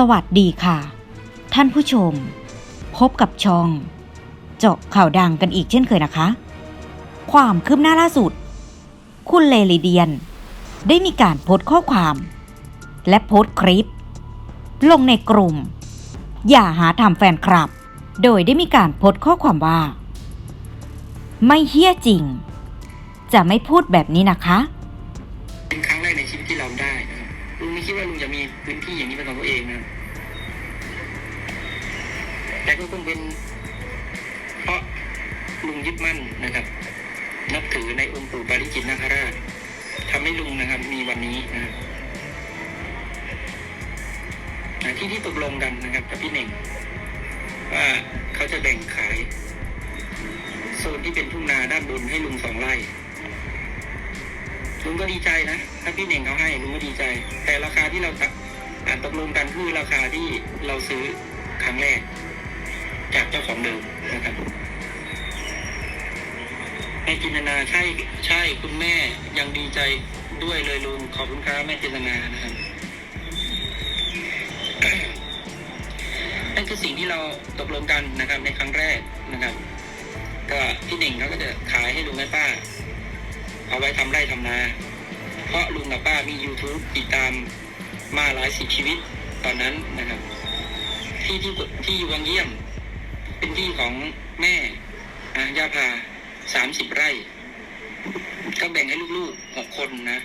สวัสดีค่ะ ท่านผู้ชม พบกับช่อง เจาะข่าวดังกันอีกเช่นเคยนะคะ ความคืบหน้าล่าสุด คุณเลลิเดียน ได้มีการโพสต์ข้อความ และโพสต์คลิป ลงในกลุ่ม อย่าหาทำแฟนคลับ โดยได้มีการโพสต์ข้อความว่า ไม่เฮี้ยจริง จะไม่พูดแบบนี้นะคะ ลุงไม่คิดว่าลุงจะมีพื้นที่อย่างนี้เป็นของตัวเองนะแต่ก็คงเป็นเพราะลุงยึดมั่นนะครับ นับถือในองค์ปู่ปาริจิตนาคราชทำให้ลุงนะครับ มีวันนี้นะครับที่ที่ตกลงกันนะครับกับพี่เน่งว่าเขาจะแบ่งขายโซนที่เป็นทุ่งนาด้านบนให้ลุงสองไร่ ลุงก็ดีใจนะ ถ้าพี่เน่งเขาให้ลุงก็ดีใจ แต่ราคาที่เราตกอ่าตกลงกันคือราคาที่เราซื้อครั้งแรก จากเจ้าของเดิมนะครับแม่จินตนาใช่ใช่คุณแม่ยังดีใจด้วยเลยลุงขอบคุณครับแม่จินตนานะครับนั่นคือสิ่งที่เราตกลงกันนะครับในครั้งแรกนะครับ ก็พี่เน่งเขาก็จะขายให้ลุงให้ป้า เอาไว้ทำไร่ทำนา เพราะลุงกับป้ามี YouTube ติดตามมาหลายสิบชีวิตตอนนั้นนะครับ ที่ที่ที่อยู่วังเยี่ยม เป็นที่ของแม่อะย่าพาสามสิบไร่ ก็แบ่งให้ลูกๆหกคนนะ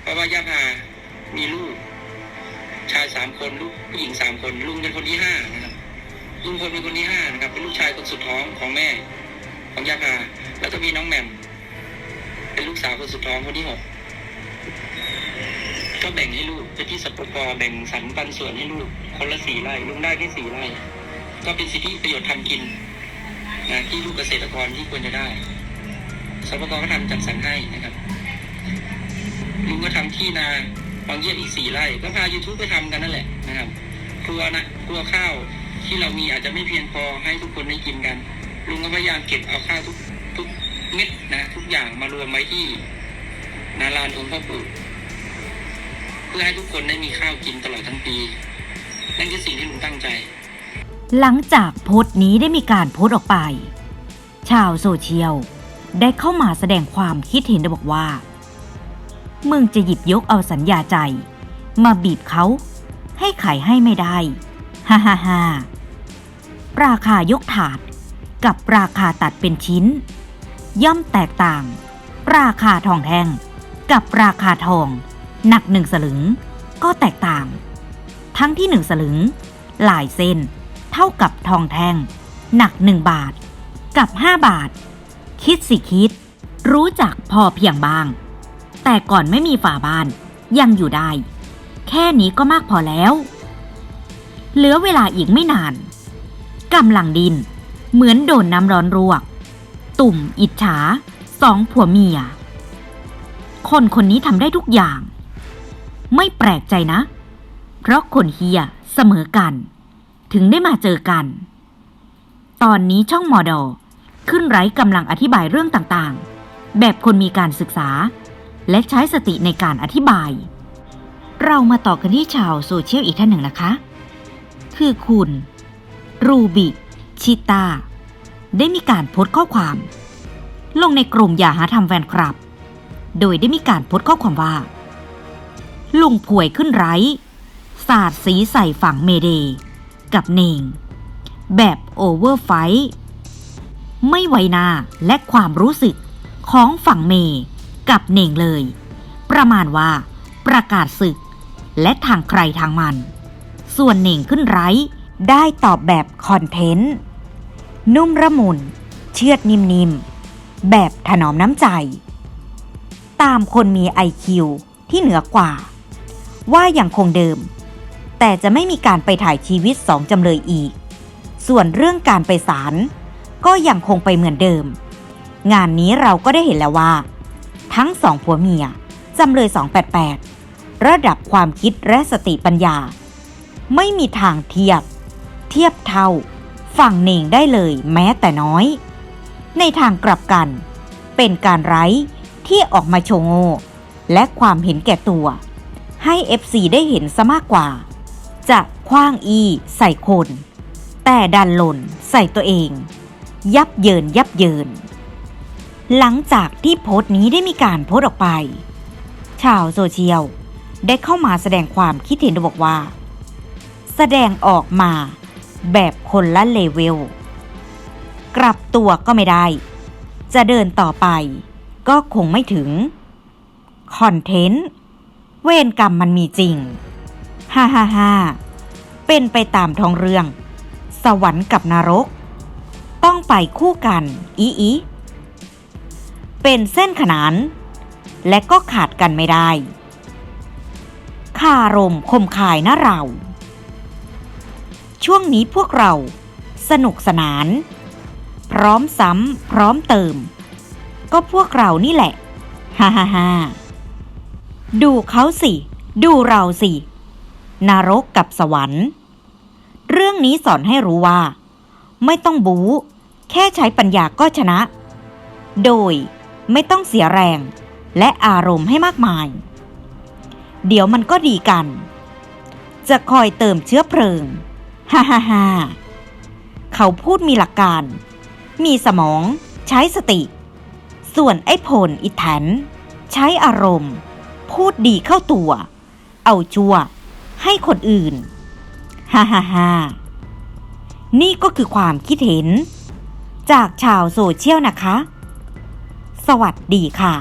เพราะว่ายาพามีลูก ชายสามคนลูกผู้หญิงสามคนลุงเป็นคนที่ห้านะครับลุงพลเป็นคนที่ห้านะครับ เป็นลูกชายคนสุดท้องของแม่ ของยาพาแล้วก็มีน้องแหม่ม เป็นลูกสาวคนสุดท้องคนที่หกก็แบ่งให้ลูกไปที่สปปแบ่งสรรปันส่วนให้ลูกคนละสี่ไร่ลุงได้แค่สี่ไร่ก็เป็นสิทธิประโยชน์ทำกินนะที่ลูกเกษตรกรที่ควรจะได้สปปก็ทำจัดสรรให้นะครับลุงก็ทำที่นาบางเยี่ยมอีกสี่ไร่ก็พา YouTube ไปทำกันนั่นแหละนะครับครัวนะครัวข้าวที่เรามีอาจจะไม่เพียงพอให้ทุกคนได้กินกัน ลุงก็พยายามเก็บเอาข้าวทุกทุก เม็ดนะทุกอย่างมารวมไว้ที่นาลานองค์พ่อปู่เพื่อให้ทุกคนได้มีข้าวกินตลอดทั้งปี นั่นคือสิ่งที่ลุงตั้งใจ หลังจากโพสต์นี้ได้มีการโพสต์ออกไป ชาวโซเชียลได้เข้ามาแสดงความคิดเห็นโดยบอกว่า มึงจะหยิบยกเอาสัญญาใจ มาบีบเขาให้ขายให้ไม่ได้ ฮ่าฮ่าฮ่าราคายกถาดกับราคาตัดเป็นชิ้น ย่อมแตกต่าง ราคาทองแท่งกับราคาทอง หนักหนึ่งสลึง ก็แตกต่าง ทั้งที่หนึ่งสลึง หลายเส้น เท่ากับทองแท่ง หนักหนึ่งบาท กับห้าบาท คิดสิคิด รู้จักพอเพียงบ้าง แต่ก่อนไม่มีฝาบ้านยังอยู่ได้ แค่นี้ก็มากพอแล้ว เหลือเวลาอีกไม่นานกำลังดิน เหมือนโดนน้ำร้อนรวก ตุ่ม อิจฉาสองผัวเมีย คนคนนี้ทำได้ทุกอย่าง ไม่แปลกใจนะ เพราะคนเฮียเสมอกัน ถึงได้มาเจอกัน ตอนนี้ช่องมอดอขึ้นไร้กำลังอธิบายเรื่องต่างๆ แบบคนมีการศึกษา และใช้สติในการอธิบาย เรามาต่อกันที่ชาวโซเชียลอีกท่านหนึ่งนะคะ คือคุณ รูบิ ชิตา ได้มีการโพสต์ข้อความ ลงในกลุ่มอย่าหาทำแฟนคลับ โดยได้มีการโพสต์ข้อความว่า ลุงป่วยขึ้นไร้สาดสีใส่ฝั่งเมเด กับเนง แบบโอเวอร์ไฟไม่ไวนาและความรู้สึกของฝั่งเมกับเน่งเลย ประมาณว่าประกาศศึก และทางใครทางมัน ส่วนเน่งขึ้นไร้ได้ตอบแบบคอนเทนต์ นุ่มระมุน เชือดนิ่มๆ แบบถนอมน้ำใจ ตามคนมีไอคิวที่เหนือกว่า ว่าอย่างคงเดิม แต่จะไม่มีการไปถ่ายชีวิตสองจำเลยอีก ส่วนเรื่องการไปศาลก็ยังคงไปเหมือนเดิม งานนี้เราก็ได้เห็นแล้วว่า ทั้งสองผัวเมียจำเลย 288 ระดับความคิดและสติปัญญา ไม่มีทางเทียบ เทียบเท่า ฝั่งเน่งได้เลยแม้แต่น้อย ในทางกลับกัน เป็นการไร้ที่ออกมาโชว์โง่และความเห็นแก่ตัว ให้ FC ได้เห็นซะมากกว่า จะคว้างอีใส่คน แต่ดันหล่นใส่ตัวเอง ยับเยินยับเยิน หลังจากที่โพสต์นี้ได้มีการโพสต์ออกไป ชาวโซเชียลได้เข้ามาแสดงความคิดเห็นบอกว่า แสดงออกมา แบบคนละเลเวล กลับตัวก็ไม่ได้ จะเดินต่อไป ก็คงไม่ถึง คอนเทนต์ เวรกรรมมันมีจริง ฮ่าฮ่าฮ่าเป็นไปตามท้องเรื่อง สวรรค์กับนรก ต้องไปคู่กัน อีอีเป็นเส้นขนาน และก็ขาดกันไม่ได้ คารมคมคายนะเรา ช่วงนี้พวกเรา สนุกสนาน พร้อมซ้ำพร้อมเติม ก็พวกเรานี่แหละ ฮ่าฮ่าฮ่าดูเขาสิ ดูเราสิ นรกกับสวรรค์ เรื่องนี้สอนให้รู้ว่า ไม่ต้องบู๊ แค่ใช้ปัญญาก็ชนะ โดยไม่ต้องเสียแรง และอารมณ์ให้มากมาย เดี๋ยวมันก็ดีกัน จะคอยเติมเชื้อเพลิง ฮ่าฮ่าฮ่าเขาพูดมีหลักการ มีสมองใช้สติ ส่วนไอ้ผลอิแทนใช้อารมณ์ พูดดีเข้าตัว เอาชั่วให้คนอื่น ฮ่าฮ่าฮ่านี่ก็คือความคิดเห็น จากชาวโซเชียลนะคะ สวัสดีค่ะ